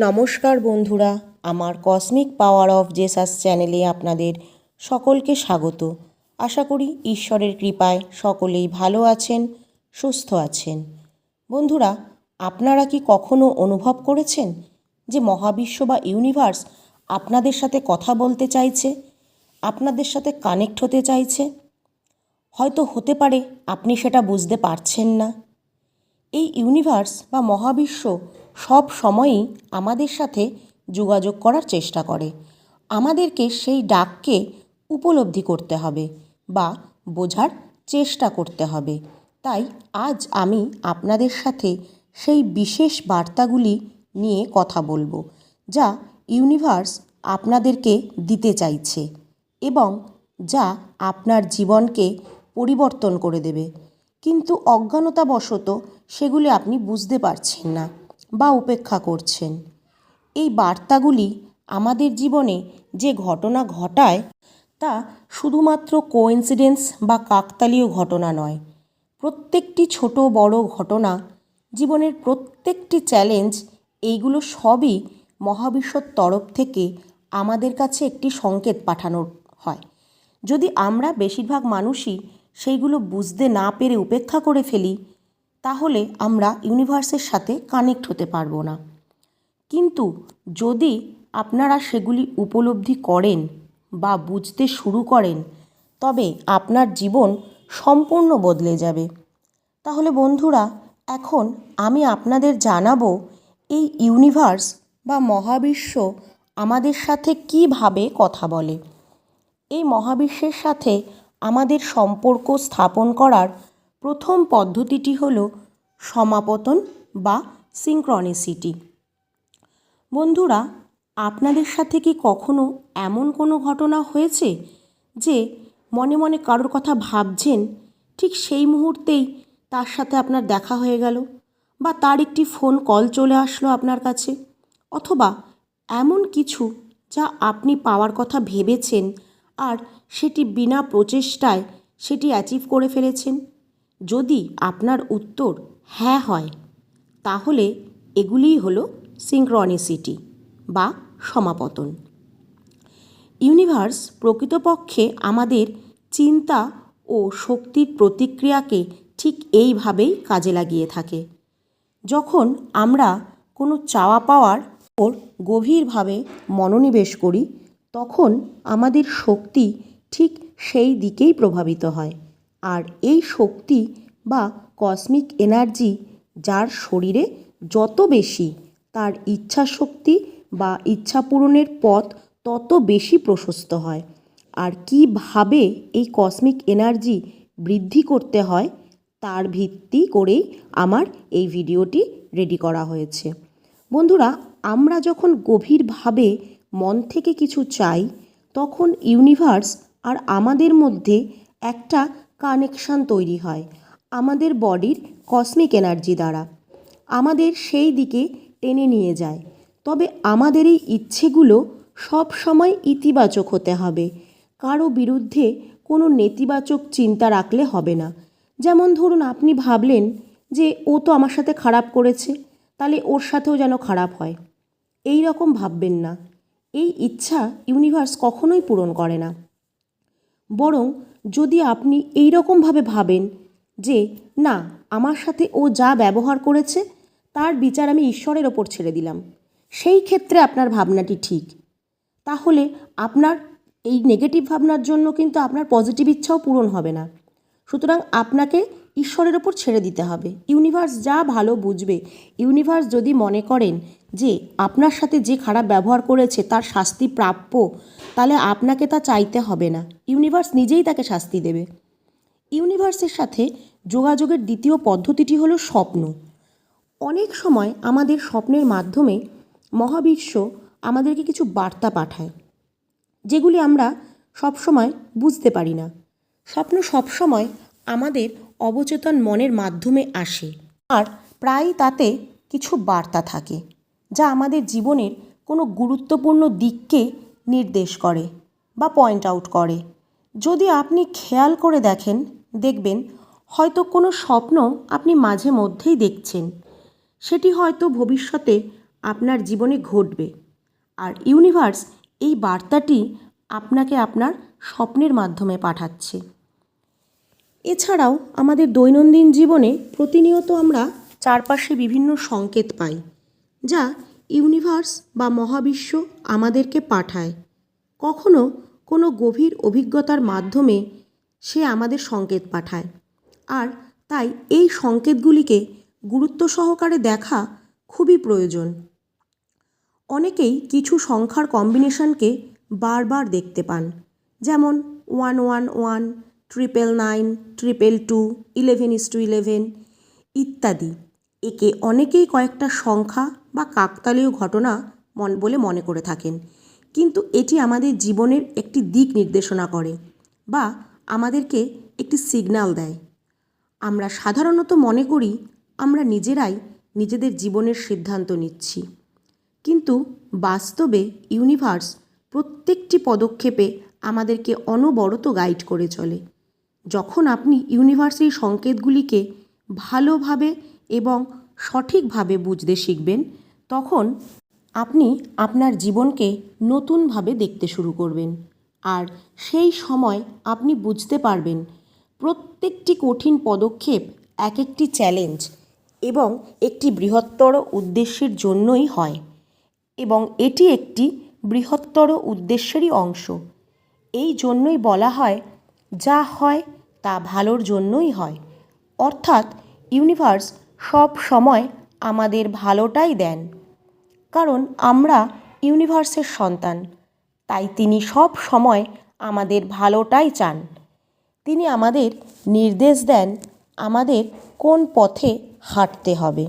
নমস্কার বন্ধুরা, আমার কসমিক পাওয়ার অফ জেসাস চ্যানেলে আপনাদের সকলকে স্বাগত। আশা করি ঈশ্বরের কৃপায় সকলেই ভালো আছেন, সুস্থ আছেন। বন্ধুরা, আপনারা কি কখনো অনুভব করেছেন যে মহাবিশ্ব বা ইউনিভার্স আপনাদের সাথে কথা বলতে চাইছে, আপনাদের সাথে কানেক্ট হতে চাইছে? হয়তো হতে পারে, আপনি সেটা বুঝতে পারছেন না। এই ইউনিভার্স বা মহাবিশ্ব সব সময়ই আমাদের সাথে যোগাযোগ করার চেষ্টা করে। আমাদেরকে সেই ডাককে উপলব্ধি করতে হবে বা বোঝার চেষ্টা করতে হবে। তাই আজ আমি আপনাদের সাথে সেই বিশেষ বার্তাগুলি নিয়ে কথা বলব, যা ইউনিভার্স আপনাদেরকে দিতে চাইছে এবং যা আপনার জীবনকে পরিবর্তন করে দেবে। কিন্তু অজ্ঞানতাবশত সেগুলি আপনি বুঝতে পারছেন না বা উপেক্ষা করছেন। এই বার্তাগুলি আমাদের জীবনে যে ঘটনা ঘটায় তা শুধুমাত্র কোইন্সিডেন্স বা কাকতালীয় ঘটনা নয়। প্রত্যেকটি ছোট বড় ঘটনা, জীবনের প্রত্যেকটি চ্যালেঞ্জ, এইগুলো সবই মহাবিশ্বর তরফ থেকে আমাদের কাছে একটি সংকেত পাঠানো হয়। যদি আমরা বেশিরভাগ মানুষই সেইগুলো বুঝতে না পেরে উপেক্ষা করে ফেলি, তাহলে আমরা ইউনিভার্সের সাথে কানেক্ট হতে পারব না। কিন্তু যদি আপনারা সেগুলি উপলব্ধি করেন বা বুঝতে শুরু করেন, তবে আপনার জীবন সম্পূর্ণ বদলে যাবে। তাহলে বন্ধুরা, এখন আমি আপনাদের জানাব এই ইউনিভার্স বা মহাবিশ্ব আমাদের সাথে কীভাবে কথা বলে। এই মহাবিশ্বের সাথে আমাদের সম্পর্ক স্থাপন করার প্রথম পদ্ধতিটি হলো সমাপতন বা সিঙ্ক্রনিসিটি বন্ধুরা, আপনাদের সাথে কি কখনো এমন কোনো ঘটনা হয়েছে যে মনে মনে কারোর কথা ভাবছেন, ঠিক সেই মুহূর্তেই তার সাথে আপনার দেখা হয়ে গেল বা তার একটি ফোন কল চলে আসলো আপনার কাছে? অথবা এমন কিছু যা আপনি পাওয়ার কথা ভেবেছেন আর সেটি বিনা প্রচেষ্টায় সেটি অ্যাচিভ করে ফেলেছেন। যদি আপনার উত্তর হ্যাঁ হয়, তাহলে এগুলিই হলো সিঙ্ক্রনিসিটি বা সমাপতন। ইউনিভার্স প্রকৃতপক্ষে আমাদের চিন্তা ও শক্তির প্রতিক্রিয়াকে ঠিক এইভাবেই কাজে লাগিয়ে থাকে। যখন আমরা কোনো চাওয়া পাওয়ার ওর গভীরভাবে মনোনিবেশ করি তখন আমাদের শক্তি ঠিক সেই দিকেই প্রভাবিত হয়। আর এই শক্তি বা কসমিক এনার্জি যার শরীরে যত বেশি তার ইচ্ছা শক্তি বা ইচ্ছা পূরণের পথ তত বেশি প্রশস্ত হয়। আর কীভাবে এই কসমিক এনার্জি বৃদ্ধি করতে হয় তার ভিত্তি করেই আমার এই ভিডিওটি রেডি করা হয়েছে। বন্ধুরা, আমরা যখন গভীরভাবে মন থেকে কিছু চাই, তখন ইউনিভার্স আর আমাদের মধ্যে একটা কানেকশান তৈরি হয়, আমাদের বডির কসমিক এনার্জি দ্বারা। আমাদের সেই দিকে টেনে নিয়ে যায়। তবে আমাদের এই ইচ্ছেগুলো সব সময় ইতিবাচক হতে হবে। কারও বিরুদ্ধে কোনো নেতিবাচক চিন্তা রাখলে হবে না। যেমন ধরুন, আপনি ভাবলেন যে ও তো আমার সাথে খারাপ করেছে, তাহলে ওর সাথেও যেন খারাপ হয়। এই রকম ভাববেন না। এই ইচ্ছা ইউনিভার্স কখনোই পূরণ করে না। বরং যদি আপনি এই রকমভাবে ভাবেন যে, না, আমার সাথে ও যা ব্যবহার করেছে, তার বিচার আমি ঈশ্বরের ওপর ছেড়ে দিলাম। সেই ক্ষেত্রে আপনার ভাবনাটি ঠিক। তাহলে আপনার এই নেগেটিভ ভাবনার জন্য কিন্তু আপনার পজিটিভ ইচ্ছাও পূরণ হবে না। সুতরাং আপনাকে ঈশ্বরের ওপর ছেড়ে দিতে হবে। ইউনিভার্স যা ভালো বুঝবে। ইউনিভার্স যদি মনে করেন যে আপনার সাথে যে খারাপ ব্যবহার করেছে তার শাস্তি প্রাপ্য, তাহলে আপনাকে তা চাইতে হবে না। ইউনিভার্স নিজেই তাকে শাস্তি দেবে। ইউনিভার্সের সাথে যোগাযোগের দ্বিতীয় পদ্ধতিটি হলো স্বপ্ন। অনেক সময় আমাদের স্বপ্নের মাধ্যমে মহাবিশ্ব আমাদেরকে কিছু বার্তা পাঠায়, যেগুলি আমরা সবসময় বুঝতে পারি না। স্বপ্ন সবসময় আমাদের অবচেতন মনের মাধ্যমে আসে। আর প্রায়ই তাতে কিছু বার্তা থাকে, যা আমাদের জীবনের কোনো গুরুত্বপূর্ণ দিককে নির্দেশ করে বা পয়েন্ট আউট করে। যদি আপনি খেয়াল করে দেখেন, দেখবেন হয়তো কোনো স্বপ্ন আপনি মাঝে মধ্যেই দেখছেন। সেটি হয়তো ভবিষ্যতে আপনার জীবনে ঘটবে। আর ইউনিভার্স এই বার্তাটি আপনাকে আপনার স্বপ্নের মাধ্যমে পাঠাচ্ছে। এছাড়াও আমাদের দৈনন্দিন জীবনে প্রতিনিয়ত আমরা চারপাশে বিভিন্ন সংকেত পাই, যা ইউনিভার্স বা মহাবিশ্ব আমাদেরকে পাঠায়। কখনো কোনো গভীর অভিজ্ঞতার মাধ্যমে সে আমাদের সংকেত পাঠায়। আর তাই এই সংকেতগুলিকে গুরুত্ব সহকারে দেখা খুবই প্রয়োজন। অনেকেই কিছু সংখ্যার কম্বিনেশনকে বারবার দেখতে পান, যেমন one one one triple nine triple two eleven is two eleven ইত্যাদি। একে অনেকেই কয়েকটা সংখ্যা বা কাকতালীয় ঘটনা মন, বলে মনে করে থাকেন। কিন্তু এটি আমাদের জীবনের একটি দিক নির্দেশনা করে বা আমাদেরকে একটি সিগন্যাল দেয়। আমরা সাধারণত মনে করি আমরা নিজেরাই নিজেদের জীবনের সিদ্ধান্ত নিচ্ছি। কিন্তু বাস্তবে ইউনিভার্স প্রত্যেকটি পদক্ষেপে আমাদেরকে অনবরত গাইড করে চলে। যখন আপনি ইউনিভার্সের সংকেতগুলিকে ভালোভাবে এবং সঠিকভাবে বুঝতে শিখবেন, তখন আপনি আপনার জীবনকে নতুনভাবে দেখতে শুরু করবেন। আর সেই সময় আপনি বুঝতে পারবেন প্রত্যেকটি কঠিন পদক্ষেপ এক একটি চ্যালেঞ্জ এবং একটি বৃহত্তর উদ্দেশ্যের জন্যই হয় এবং এটি একটি বৃহত্তর উদ্দেশ্যেরই অংশ। এই জন্যই বলা হয়, যা হয় তা ভালোর জন্যই হয়। অর্থাৎ ইউনিভার্স সব সময় আমাদের ভালোটাই দেন। কারণ আমরা ইউনিভার্সের সন্তান। তাই তিনি সব সময় আমাদের ভালোটাই চান। তিনি আমাদের নির্দেশ দেন আমাদের কোন পথে হাঁটতে হবে।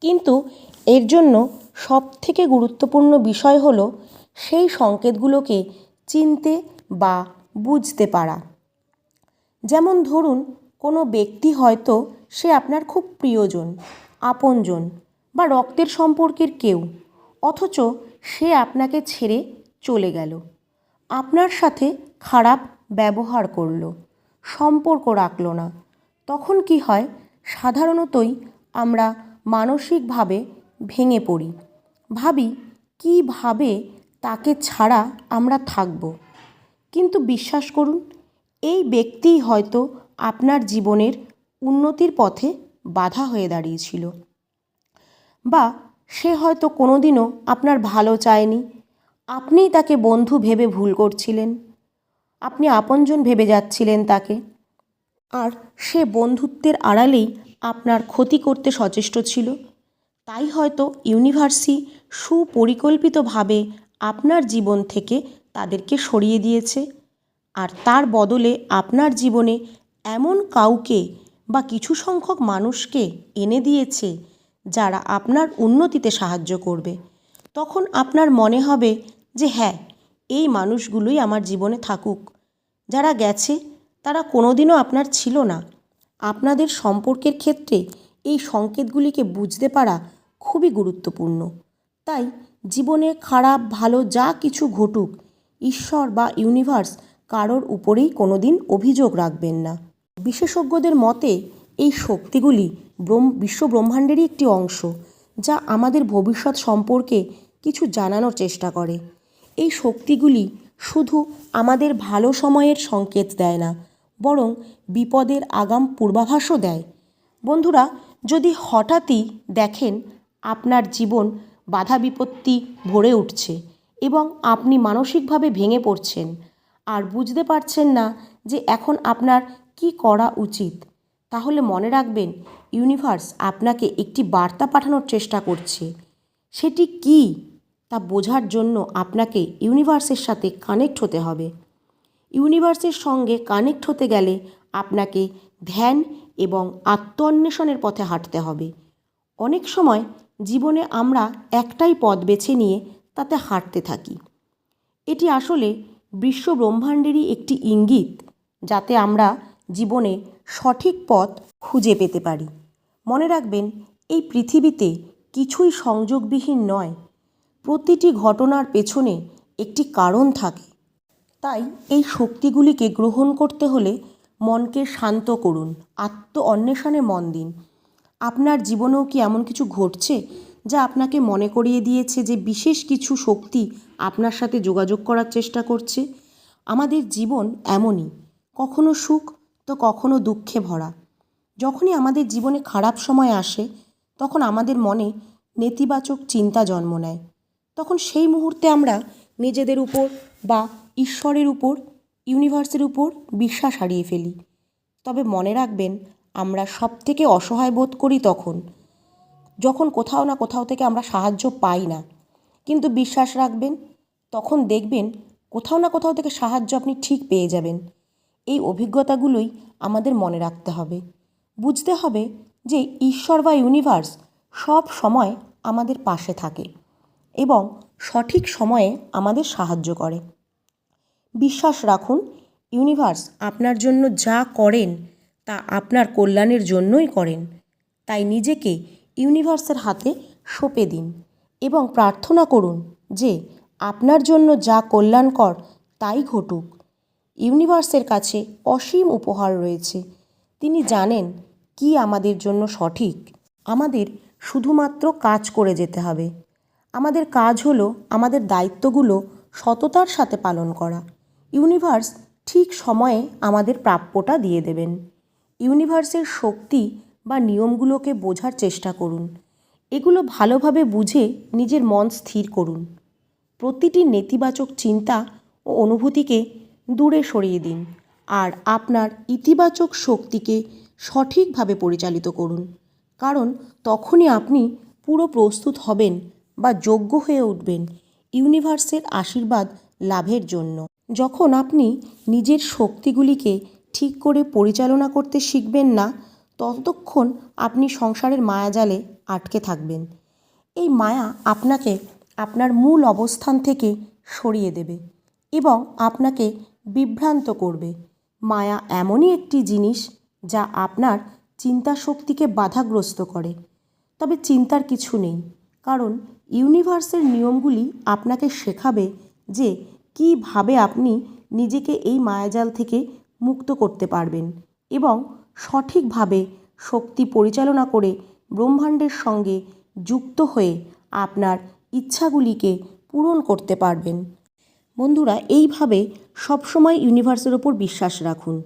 কিন্তু এর জন্য সবথেকে গুরুত্বপূর্ণ বিষয় হলো সেই সংকেতগুলোকে চিনতে বা বুঝতে পারা। যেমন ধরুন, কোনো ব্যক্তি হয়তো সে আপনার খুব প্রিয়জন, আপনজন বা রক্তের সম্পর্কের কেউ, অথচ সে আপনাকে ছেড়ে চলে গেল। আপনার সাথে খারাপ ব্যবহার করল, সম্পর্ক রাখল না। তখন কি হয়? সাধারণতই আমরা মানসিকভাবে ভেঙে পড়ি। ভাবি, কীভাবে তাকে ছাড়া আমরা থাকব? কিন্তু বিশ্বাস করুন এই ব্যক্তিই হয়তো আপনার জীবনের উন্নতির পথে বাধা হয়ে দাঁড়িয়েছিল। বা সে হয়তো কোনোদিনও আপনার ভালো চায়নি। আপনিই তাকে বন্ধু ভেবে ভুল করছিলেন। আপনি আপনজন ভেবে যাচ্ছিলেন তাকে। আর সে বন্ধুত্বের আড়ালেই আপনার ক্ষতি করতে সচেষ্ট ছিল। তাই হয়তো ইউনিভার্সি সুপরিকল্পিতভাবে আপনার জীবন থেকে তাদেরকে সরিয়ে দিয়েছে। আর তার বদলে আপনার জীবনে এমন কাউকে বা কিছু সংখ্যক মানুষকে এনে দিয়েছে যারা আপনার উন্নতিতে সাহায্য করবে। তখন আপনার মনে হবে যে হ্যাঁ এই মানুষগুলোই আমার জীবনে থাকুক। যারা গেছে, তারা কোনোদিনও আপনার ছিল না। আপনাদের সম্পর্কের ক্ষেত্রে এই সংকেতগুলিকে বুঝতে পারা খুবই গুরুত্বপূর্ণ। তাই জীবনে খারাপ, ভালো যা কিছু ঘটুক, ঈশ্বর বা ইউনিভার্স কারোর উপরেই কোনো দিন অভিযোগ রাখবেন না। বিশেষজ্ঞদের মতে, এই শক্তিগুলি ব্রহ্ম বিশ্ব ব্রহ্মাণ্ডেরই একটি অংশ, যা আমাদের ভবিষ্যৎ সম্পর্কে কিছু জানানোর চেষ্টা করে। এই শক্তিগুলি শুধু আমাদের ভালো সময়ের সংকেত দেয় না, বরং বিপদের আগাম পূর্বাভাসও দেয়। বন্ধুরা, যদি হঠাৎই দেখেন আপনার জীবন বাধা বিপত্তি ভরে উঠছে এবং আপনি মানসিকভাবে ভেঙে পড়ছেন আর বুঝতে পারছেন না যে এখন আপনার কি করা উচিত। তাহলে মনে রাখবেন, ইউনিভার্স আপনাকে একটি বার্তা পাঠানোর চেষ্টা করছে। সেটি কি? তা বোঝার জন্য আপনাকে ইউনিভার্সের সাথে কানেক্ট হতে হবে। ইউনিভার্সের সঙ্গে কানেক্ট হতে গেলে আপনাকে ধ্যান এবং আত্ম অন্বেষণের পথে হাঁটতে হবে। অনেক সময় জীবনে আমরা একটাই পথ বেছে নিয়ে তাতে হাঁটতে থাকি। এটি আসলে বিশ্ব ব্রহ্মাণ্ডেরই একটি ইঙ্গিত যাতে আমরা জীবনে সঠিক পথ খুঁজে পেতে পারি। মনে রাখবেন, এই পৃথিবীতে কিছুই সংযোগবিহীন নয়, প্রতিটি ঘটনার পেছনে একটি কারণ থাকে। তাই এই শক্তিগুলিকে গ্রহণ করতে হলে মনকে শান্ত করুন আত্ম অন্বেষণে মন দিন। আপনার জীবনেও কি এমন কিছু ঘটছে? যা আপনাকে মনে করিয়ে দিয়েছে যে বিশেষ কিছু শক্তি আপনার সাথে যোগাযোগ করার চেষ্টা করছে। আমাদের জীবন এমনই, কখনো সুখ তো কখনো দুঃখে ভরা। যখনই আমাদের জীবনে খারাপ সময় আসে, তখন আমাদের মনে নেতিবাচক চিন্তা জন্ম নেয়। তখন সেই মুহূর্তে আমরা নিজেদের উপর বা ঈশ্বরের উপর, ইউনিভার্সের উপর বিশ্বাস হারিয়ে ফেলি। তবে মনে রাখবেন, আমরা সব থেকে অসহায় বোধ করি তখন। যখন কোথাও না কোথাও থেকে আমরা সাহায্য পাই না। কিন্তু বিশ্বাস রাখবেন, তখন দেখবেন কোথাও না কোথাও থেকে সাহায্য আপনি ঠিক পেয়ে যাবেন। এই অভিজ্ঞতাগুলোই আমাদের মনে রাখতে হবে। বুঝতে হবে যে ঈশ্বর বা ইউনিভার্স সব সময় আমাদের পাশে থাকে এবং সঠিক সময়ে আমাদের সাহায্য করে। বিশ্বাস রাখুন ইউনিভার্স আপনার জন্য যা করেন তা আপনার কল্যাণের জন্যই করেন। তাই নিজেকে ইউনিভার্সের হাতে সঁপে দিন এবং প্রার্থনা করুন যে আপনার জন্য যা কল্যাণকর তাই ঘটুক। ইউনিভার্সের কাছে অসীম উপহার রয়েছে। তিনি জানেন কি আমাদের জন্য সঠিক। আমাদের শুধুমাত্র কাজ করে যেতে হবে। আমাদের কাজ হলো আমাদের দায়িত্বগুলো সততার সাথে পালন করা। ইউনিভার্স ঠিক সময়ে আমাদের প্রাপ্যটা দিয়ে দেবেন। ইউনিভার্সের শক্তি বা নিয়মগুলোকে বোঝার চেষ্টা করুন। এগুলো ভালোভাবে বুঝে নিজের মন স্থির করুন। প্রতিটি নেতিবাচক চিন্তা ও অনুভূতিকে দূরে সরিয়ে দিন আর আপনার ইতিবাচক শক্তিকে সঠিকভাবে পরিচালিত করুন। কারণ তখনই আপনি পুরো প্রস্তুত হবেন বা যোগ্য হয়ে উঠবেন ইউনিভার্সের আশীর্বাদ লাভের জন্য। যখন আপনি নিজের শক্তিগুলিকে ঠিক করে পরিচালনা করতে শিখবেন না ততক্ষণ আপনি সংসারের মায়াজালে আটকে থাকবেন। এই মায়া আপনাকে আপনার মূল অবস্থান থেকে সরিয়ে দেবে এবং আপনাকে বিভ্রান্ত করবে। মায়া এমনই একটি জিনিস যা আপনার চিন্তা শক্তিকে বাধাগ্রস্ত করে। তবে চিন্তার কিছু নেই, কারণ ইউনিভার্সের নিয়মগুলি আপনাকে শেখাবে যে কীভাবে আপনি নিজেকে এই মায়াজাল থেকে মুক্ত করতে পারবেন এবং সঠিকভাবে শক্তি পরিচালনা করে ব্রহ্মাণ্ডের সঙ্গে যুক্ত হয়ে আপনার ইচ্ছাগুলিকে পূরণ করতে পারবেন। বন্ধুরা, এইভাবে সবসময় ইউনিভার্সের ওপর বিশ্বাস রাখুন।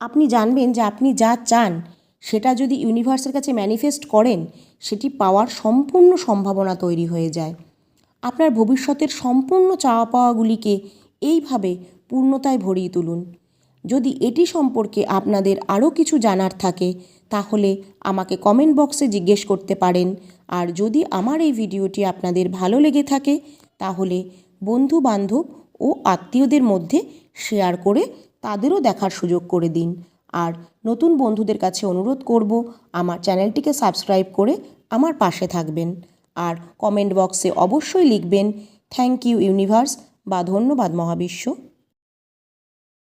আপনি জানবেন যে আপনি যা চান, সেটা যদি ইউনিভার্সের কাছে ম্যানিফেস্ট করেন, সেটি পাওয়ার সম্পূর্ণ সম্ভাবনা তৈরি হয়ে যায়। আপনার ভবিষ্যতের সম্পূর্ণ চাওয়া পাওয়াগুলিকে এইভাবে পূর্ণতায় ভরিয়ে তুলুন। যদি এটি সম্পর্কে আপনাদের আরও কিছু জানার থাকে, তাহলে আমাকে কমেন্ট বক্সে জিজ্ঞেস করতে পারেন। আর যদি আমার এই ভিডিওটি আপনাদের ভালো লেগে থাকে, তাহলে বন্ধু বান্ধব ও আত্মীয়দের মধ্যে শেয়ার করে তাদেরও দেখার সুযোগ করে দিন। আর নতুন বন্ধুদের কাছে অনুরোধ করব, আমার চ্যানেলটিকে সাবস্ক্রাইব করে আমার পাশে থাকবেন। আর কমেন্ট বক্সে অবশ্যই লিখবেন থ্যাংক ইউ ইউনিভার্স বা ধন্যবাদ, মহাবিশ্ব